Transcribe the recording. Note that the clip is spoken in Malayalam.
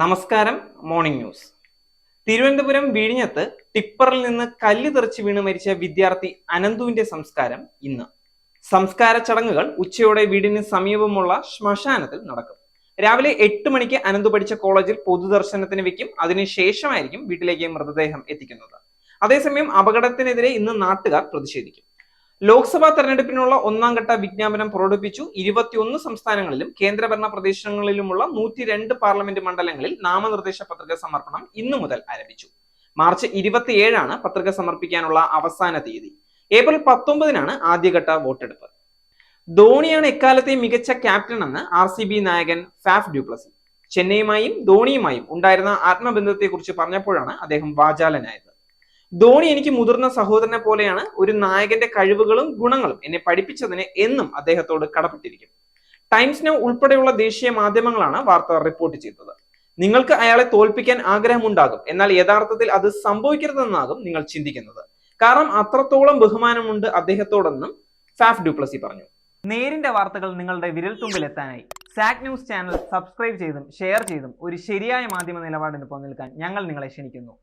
നമസ്കാരം മോർണിംഗ് ന്യൂസ്. തിരുവനന്തപുരം വിഴിഞ്ഞത്ത് ടിപ്പറിൽ നിന്ന് കല്ല് തെറിച്ച് വീണ് മരിച്ച വിദ്യാർത്ഥി അനന്തുവിന്റെ സംസ്കാരം ഇന്ന്. സംസ്കാര ചടങ്ങുകൾ ഉച്ചയോടെ വീടിന് സമീപമുള്ള ശ്മശാനത്തിൽ നടക്കും. രാവിലെ എട്ട് മണിക്ക് അനന്തു പഠിച്ച കോളേജിൽ പൊതുദർശനത്തിന് വെക്കും. അതിനുശേഷമായിരിക്കും വീട്ടിലേക്ക് മൃതദേഹം എത്തിക്കുന്നത്. അതേസമയം അപകടത്തിനെതിരെ ഇന്ന് നാട്ടുകാർ പ്രതിഷേധിക്കും. ലോക്സഭാ തെരഞ്ഞെടുപ്പിനുള്ള ഒന്നാം ഘട്ട വിജ്ഞാപനം പുറപ്പെടുവിച്ചു ഇരുപത്തിയൊന്ന് സംസ്ഥാനങ്ങളിലും കേന്ദ്രഭരണ പ്രദേശങ്ങളിലുമുള്ള നൂറ്റി രണ്ട് പാർലമെന്റ് മണ്ഡലങ്ങളിൽ നാമനിർദ്ദേശ പത്രിക സമർപ്പണം ഇന്നു മുതൽ ആരംഭിച്ചു. മാർച്ച് ഇരുപത്തിയേഴാണ് പത്രിക സമർപ്പിക്കാനുള്ള അവസാന തീയതി. ഏപ്രിൽ പത്തൊമ്പതിനാണ് ആദ്യഘട്ട വോട്ടെടുപ്പ്. ധോണിയാണ് എക്കാലത്തെയും മികച്ച ക്യാപ്റ്റൻ എന്ന് ആർ സി ബി നായകൻ ഫാഫ് ഡ്യൂപ്ലസി. ചെന്നൈയുമായും ധോണിയുമായും ഉണ്ടായിരുന്ന ആത്മബന്ധത്തെക്കുറിച്ച് പറഞ്ഞപ്പോഴാണ് അദ്ദേഹം വാചാലനായത്. ധോണി എനിക്ക് മുതിർന്ന സഹോദരനെ പോലെയാണ് ഒരു നായകന്റെ കഴിവുകളും ഗുണങ്ങളും എന്നെ പഠിപ്പിച്ചതിന് എന്നും അദ്ദേഹത്തോട് കടപ്പെട്ടിരിക്കും. ടൈംസ് നൗ ഉൾപ്പെടെയുള്ള ദേശീയ മാധ്യമങ്ങളാണ് വാർത്ത റിപ്പോർട്ട് ചെയ്തത്. നിങ്ങൾക്ക് അയാളെ തോൽപ്പിക്കാൻ ആഗ്രഹമുണ്ടാകും എന്നാൽ യഥാർത്ഥത്തിൽ അത് സംഭവിക്കരുതെന്നാകും നിങ്ങൾ ചിന്തിക്കുന്നത്. കാരണം അത്രത്തോളം ബഹുമാനമുണ്ട് അദ്ദേഹത്തോടെന്നും ഫാഫ് ഡ്യൂപ്ലസി പറഞ്ഞു. നേരിന്റെ വാർത്തകൾ നിങ്ങളുടെ വിരൽത്തുമ്പിൽ എത്താനായി സാക് ന്യൂസ് ചാനൽ സബ്സ്ക്രൈബ് ചെയ്തും ഷെയർ ചെയ്തും ഒരു ശരിയായ മാധ്യമ നിലപാടിന് പോകാൻ ഞങ്ങൾ നിങ്ങളെ ക്ഷണിക്കുന്നു.